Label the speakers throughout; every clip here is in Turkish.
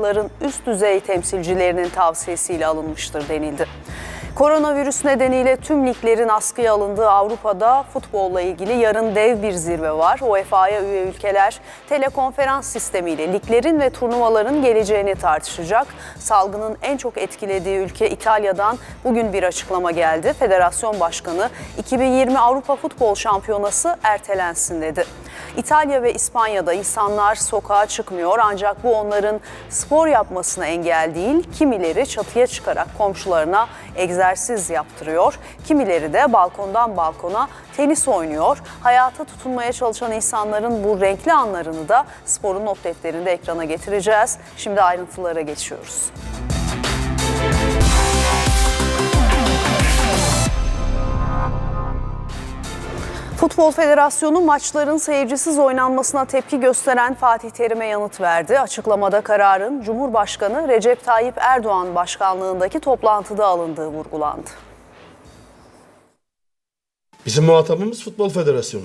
Speaker 1: hakların üst düzey temsilcilerinin tavsiyesiyle alınmıştır denildi. Koronavirüs nedeniyle tüm liglerin askıya alındığı Avrupa'da futbolla ilgili yarın dev bir zirve var. UEFA'ya üye ülkeler telekonferans sistemiyle liglerin ve turnuvaların geleceğini tartışacak. Salgının en çok etkilediği ülke İtalya'dan bugün bir açıklama geldi. Federasyon Başkanı 2020 Avrupa Futbol Şampiyonası ertelensin dedi. İtalya ve İspanya'da insanlar sokağa çıkmıyor ancak bu onların spor yapmasına engel değil. Kimileri çatıya çıkarak komşularına egzersiz yaptırıyor. Kimileri de balkondan balkona tenis oynuyor. Hayata tutunmaya çalışan insanların bu renkli anlarını da sporun not defterinde ekrana getireceğiz. Şimdi ayrıntılara geçiyoruz. Futbol Federasyonu maçların seyircisiz oynanmasına tepki gösteren Fatih Terim'e yanıt verdi. Açıklamada kararın Cumhurbaşkanı Recep Tayyip Erdoğan başkanlığındaki toplantıda alındığı vurgulandı.
Speaker 2: Bizim muhatabımız Futbol Federasyonu.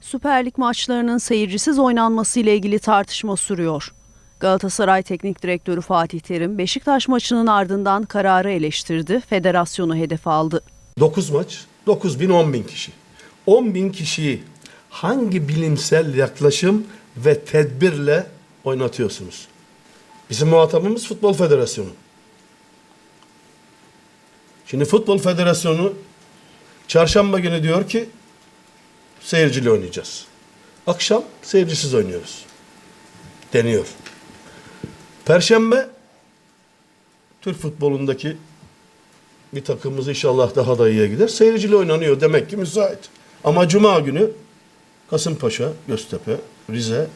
Speaker 1: Süper Lig maçlarının seyircisiz oynanması ile ilgili tartışma sürüyor. Galatasaray Teknik Direktörü Fatih Terim Beşiktaş maçının ardından kararı eleştirdi, federasyonu hedef aldı.
Speaker 2: 9 maç, 9 bin, 10 bin kişi. 10 bin kişiyi hangi bilimsel yaklaşım ve tedbirle oynatıyorsunuz? Bizim muhatabımız Futbol Federasyonu. Şimdi Futbol Federasyonu çarşamba günü diyor ki seyircili oynayacağız. Akşam seyircisiz oynuyoruz. Deniyor. Perşembe Türk futbolundaki bir takımımız inşallah daha da iyiye gider. Seyircili oynanıyor demek ki müsait. Ama cuma günü Kasımpaşa, Göztepe, Rize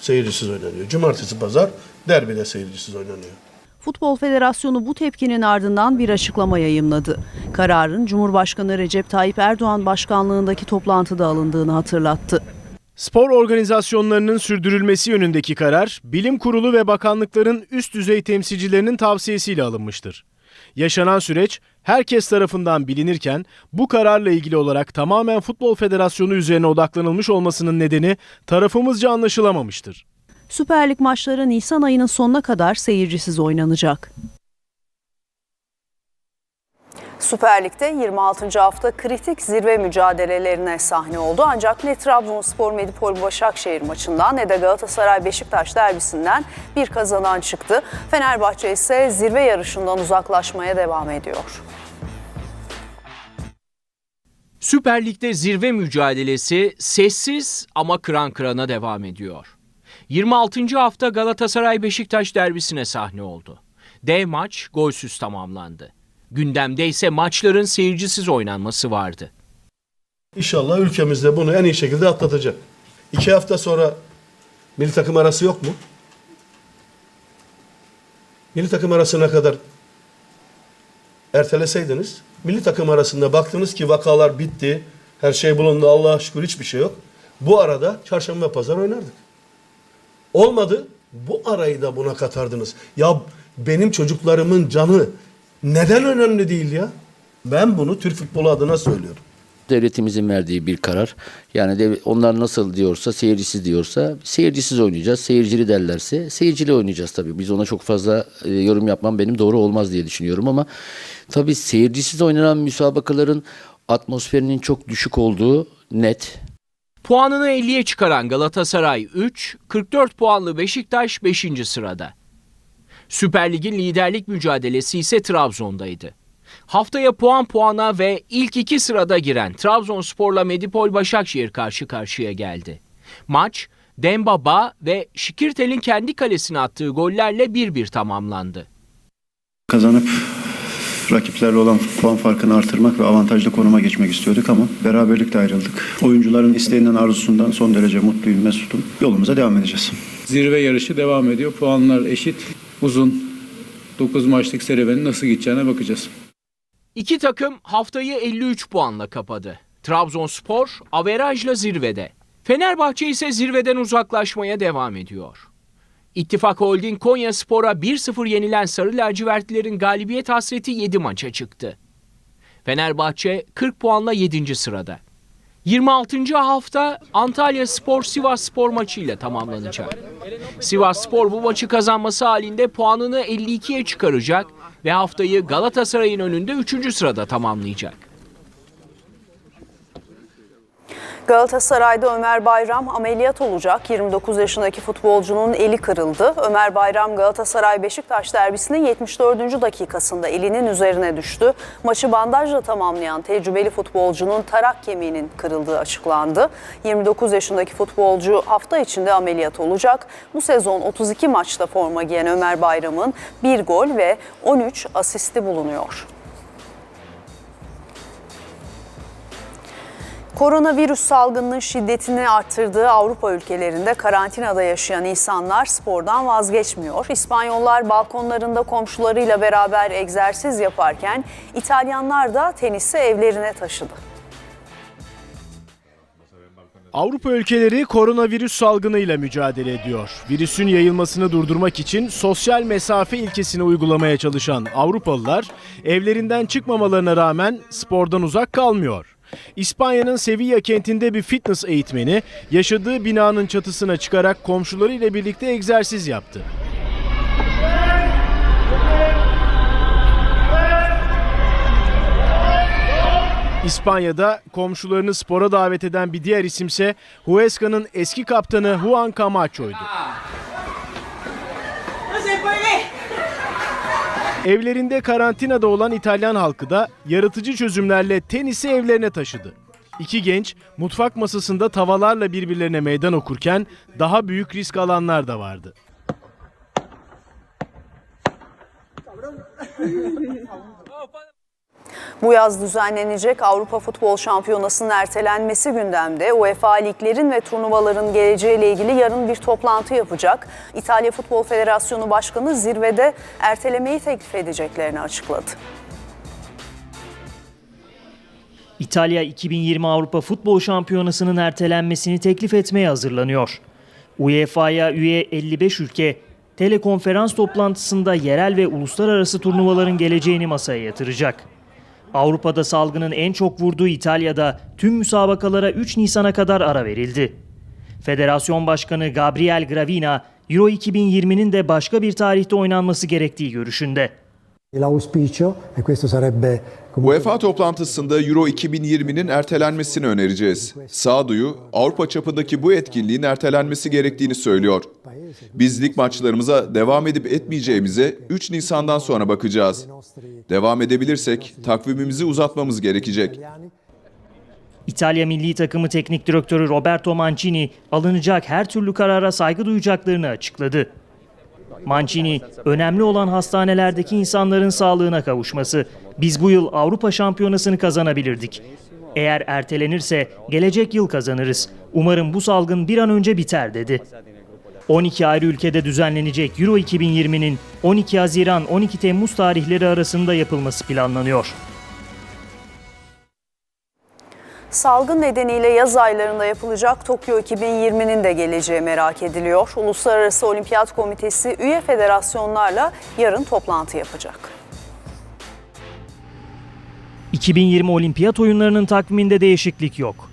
Speaker 2: seyircisiz oynanıyor. Cumartesi, pazar derbide seyircisiz oynanıyor.
Speaker 1: Futbol Federasyonu bu tepkinin ardından bir açıklama yayımladı. Kararın Cumhurbaşkanı Recep Tayyip Erdoğan başkanlığındaki toplantıda alındığını hatırlattı.
Speaker 3: Spor organizasyonlarının sürdürülmesi yönündeki karar, bilim kurulu ve bakanlıkların üst düzey temsilcilerinin tavsiyesiyle alınmıştır. Yaşanan süreç herkes tarafından bilinirken bu kararla ilgili olarak tamamen Futbol Federasyonu üzerine odaklanılmış olmasının nedeni tarafımızca anlaşılamamıştır.
Speaker 1: Süper Lig maçları Nisan ayının sonuna kadar seyircisiz oynanacak. Süper Lig'de 26. hafta kritik zirve mücadelelerine sahne oldu. Ancak ne Trabzonspor Medipol Başakşehir maçından ne de Galatasaray Beşiktaş derbisinden bir kazanan çıktı. Fenerbahçe ise zirve yarışından uzaklaşmaya devam ediyor.
Speaker 4: Süper Lig'de zirve mücadelesi sessiz ama kıran kırana devam ediyor. 26. hafta Galatasaray Beşiktaş derbisine sahne oldu. Dev maç golsüz tamamlandı. Gündemde ise maçların seyircisiz oynanması vardı.
Speaker 2: İnşallah ülkemizde bunu en iyi şekilde atlatacak. İki hafta sonra milli takım arası yok mu? Milli takım arasına kadar erteleseydiniz, milli takım arasında baktınız ki vakalar bitti, her şey bulundu, Allah'a şükür hiçbir şey yok. Bu arada çarşamba pazar oynardık. Olmadı, bu arayı da buna katardınız. Ya benim çocuklarımın canı neden önemli değil ya? Ben bunu Türk futbolu adına söylüyorum.
Speaker 5: Devletimizin verdiği bir karar. Yani dev- onlar nasıl diyorsa, seyircisiz diyorsa seyircisiz oynayacağız. Seyircili derlerse seyircili oynayacağız tabii. Biz ona çok fazla e, yorum yapmam benim doğru olmaz diye düşünüyorum ama tabii seyircisiz oynanan müsabakaların atmosferinin çok düşük olduğu net.
Speaker 4: Puanını 50'ye çıkaran Galatasaray 3, 44 puanlı Beşiktaş 5. sırada. Süper Lig'in liderlik mücadelesi ise Trabzon'daydı. Haftaya puan puana ve ilk iki sırada giren Trabzonspor'la Medipol Başakşehir karşı karşıya geldi. Maç Dembaba ve Şikirtel'in kendi kalesine attığı gollerle 1-1 tamamlandı.
Speaker 6: Kazanıp rakiplerle olan puan farkını artırmak ve avantajlı konuma geçmek istiyorduk ama beraberlikle ayrıldık. Oyuncuların isteğinden arzusundan son derece mutluyum, mesutum. Yolumuza devam edeceğiz.
Speaker 7: Zirve yarışı devam ediyor. Puanlar eşit. Uzun 9 maçlık serüvenin nasıl gideceğine bakacağız.
Speaker 4: İki takım haftayı 53 puanla kapadı. Trabzonspor averajla zirvede. Fenerbahçe ise zirveden uzaklaşmaya devam ediyor. İttifak Holding Konya Spor'a 1-0 yenilen Sarı Lacivertlilerin galibiyet hasreti 7 maça çıktı. Fenerbahçe 40 puanla 7. sırada. 26. hafta Antalya Spor Sivas Spor maçıyla tamamlanacak. Sivas Spor bu maçı kazanması halinde puanını 52'ye çıkaracak ve haftayı Galatasaray'ın önünde 3. sırada tamamlayacak.
Speaker 1: Galatasaray'da Ömer Bayram ameliyat olacak. 29 yaşındaki futbolcunun eli kırıldı. Ömer Bayram Galatasaray Beşiktaş derbisinin 74. dakikasında elinin üzerine düştü. Maçı bandajla tamamlayan tecrübeli futbolcunun tarak kemiğinin kırıldığı açıklandı. 29 yaşındaki futbolcu hafta içinde ameliyat olacak. Bu sezon 32 maçta forma giyen Ömer Bayram'ın bir gol ve 13 asisti bulunuyor. Koronavirüs salgınının şiddetini arttırdığı Avrupa ülkelerinde karantinada yaşayan insanlar spordan vazgeçmiyor. İspanyollar balkonlarında komşularıyla beraber egzersiz yaparken İtalyanlar da tenisi evlerine taşıdı.
Speaker 3: Avrupa ülkeleri koronavirüs salgınıyla mücadele ediyor. Virüsün yayılmasını durdurmak için sosyal mesafe ilkesini uygulamaya çalışan Avrupalılar evlerinden çıkmamalarına rağmen spordan uzak kalmıyor. İspanya'nın Sevilla kentinde bir fitness eğitmeni yaşadığı binanın çatısına çıkarak komşularıyla birlikte egzersiz yaptı. İspanya'da komşularını spora davet eden bir diğer isimse Huesca'nın eski kaptanı Juan Camacho'ydu. Evlerinde karantinada olan İtalyan halkı da yaratıcı çözümlerle tenisi evlerine taşıdı. İki genç mutfak masasında tavalarla birbirlerine meydan okurken daha büyük risk alanlar da vardı.
Speaker 1: Bu yaz düzenlenecek Avrupa Futbol Şampiyonası'nın ertelenmesi gündemde. UEFA liglerin ve turnuvaların geleceğiyle ilgili yarın bir toplantı yapacak. İtalya Futbol Federasyonu Başkanı zirvede ertelemeyi teklif edeceklerini açıkladı.
Speaker 8: İtalya 2020 Avrupa Futbol Şampiyonası'nın ertelenmesini teklif etmeye hazırlanıyor. UEFA'ya üye 55 ülke telekonferans toplantısında yerel ve uluslararası turnuvaların geleceğini masaya yatıracak. Avrupa'da salgının en çok vurduğu İtalya'da tüm müsabakalara 3 Nisan'a kadar ara verildi. Federasyon Başkanı Gabriel Gravina, Euro 2020'nin de başka bir tarihte oynanması gerektiği görüşünde.
Speaker 9: L'auspicio, e questo sarebbe
Speaker 10: UEFA toplantısında Euro 2020'nin ertelenmesini önereceğiz. Sağduyu, Avrupa çapındaki bu etkinliğin ertelenmesi gerektiğini söylüyor. Biz lig maçlarımıza devam edip etmeyeceğimize 3 Nisan'dan sonra bakacağız. Devam edebilirsek takvimimizi uzatmamız gerekecek.
Speaker 8: İtalya milli takımı teknik direktörü Roberto Mancini alınacak her türlü karara saygı duyacaklarını açıkladı. Mancini, önemli olan hastanelerdeki insanların sağlığına kavuşması. Biz bu yıl Avrupa Şampiyonası'nı kazanabilirdik. Eğer ertelenirse gelecek yıl kazanırız. Umarım bu salgın bir an önce biter dedi. 12 ayrı ülkede düzenlenecek Euro 2020'nin 12 Haziran 12 Temmuz tarihleri arasında yapılması planlanıyor.
Speaker 1: Salgın nedeniyle yaz aylarında yapılacak Tokyo 2020'nin de geleceği merak ediliyor. Uluslararası Olimpiyat Komitesi üye federasyonlarla yarın toplantı yapacak.
Speaker 8: 2020 Olimpiyat oyunlarının takviminde değişiklik yok.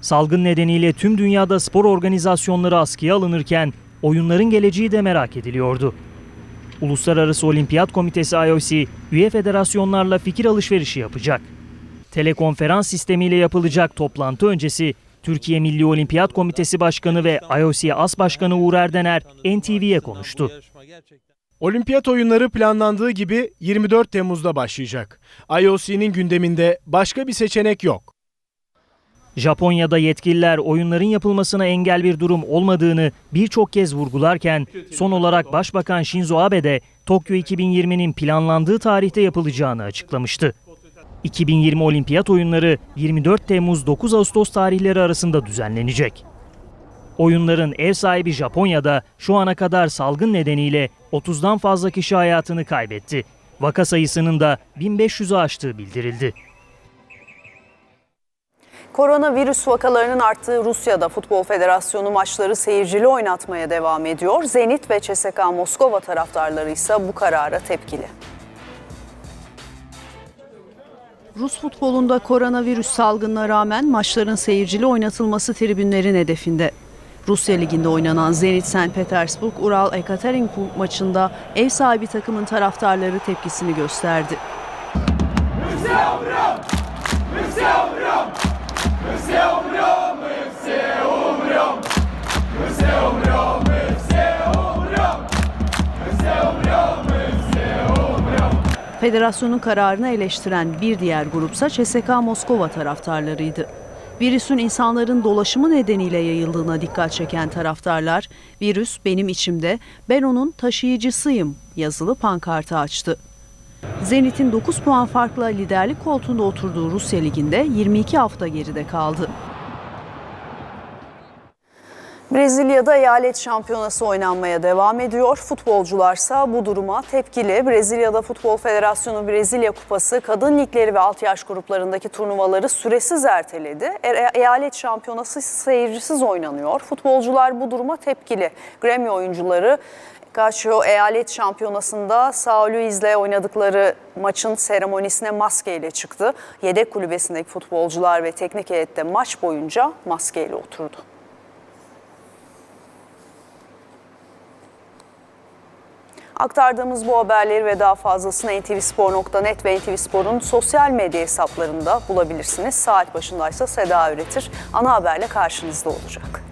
Speaker 8: Salgın nedeniyle tüm dünyada spor organizasyonları askıya alınırken oyunların geleceği de merak ediliyordu. Uluslararası Olimpiyat Komitesi IOC, üye federasyonlarla fikir alışverişi yapacak. Telekonferans sistemiyle yapılacak toplantı öncesi Türkiye Milli Olimpiyat Komitesi Başkanı ve IOC As Başkanı Uğur Erdener NTV'ye konuştu.
Speaker 3: Olimpiyat oyunları planlandığı gibi 24 Temmuz'da başlayacak. IOC'nin gündeminde başka bir seçenek yok.
Speaker 8: Japonya'da yetkililer oyunların yapılmasına engel bir durum olmadığını birçok kez vurgularken son olarak Başbakan Shinzo Abe de Tokyo 2020'nin planlandığı tarihte yapılacağını açıklamıştı. 2020 Olimpiyat oyunları 24 Temmuz 9 Ağustos tarihleri arasında düzenlenecek. Oyunların ev sahibi Japonya'da şu ana kadar salgın nedeniyle 30'dan fazla kişi hayatını kaybetti. Vaka sayısının da 1500'ü aştığı bildirildi.
Speaker 1: Koronavirüs vakalarının arttığı Rusya'da Futbol Federasyonu maçları seyircili oynatmaya devam ediyor. Zenit ve CSKA Moskova taraftarları ise bu karara tepkili. Rus futbolunda koronavirüs salgınına rağmen maçların seyircili oynatılması tribünlerin hedefinde. Rusya Ligi'nde oynanan Zenit St. Petersburg Ural Ekaterinburg maçında ev sahibi takımın taraftarları tepkisini gösterdi. Federasyonun kararını eleştiren bir diğer grupsa CSK Moskova taraftarlarıydı. Virüsün insanların dolaşımı nedeniyle yayıldığına dikkat çeken taraftarlar, virüs benim içimde, ben onun taşıyıcısıyım yazılı pankartı açtı. Zenit'in 9 puan farkla liderlik koltuğunda oturduğu Rusya Ligi'nde 22 hafta geride kaldı. Brezilya'da eyalet şampiyonası oynanmaya devam ediyor. Futbolcularsa bu duruma tepkili. Brezilya'da Futbol Federasyonu Brezilya Kupası kadın ligleri ve alt yaş gruplarındaki turnuvaları süresiz erteledi. E- eyalet şampiyonası seyircisiz oynanıyor. Futbolcular bu duruma tepkili. Grammy oyuncuları Gacho eyalet şampiyonasında Sao Luis'le oynadıkları maçın seremonisine maskeyle çıktı. Yedek kulübesindeki futbolcular ve teknik heyette maç boyunca maskeyle oturdu. Aktardığımız bu haberleri ve daha fazlasını ntvspor.net ve NTV Spor'un sosyal medya hesaplarında bulabilirsiniz. Saat başındaysa Seda Üretir ana haberle karşınızda olacak.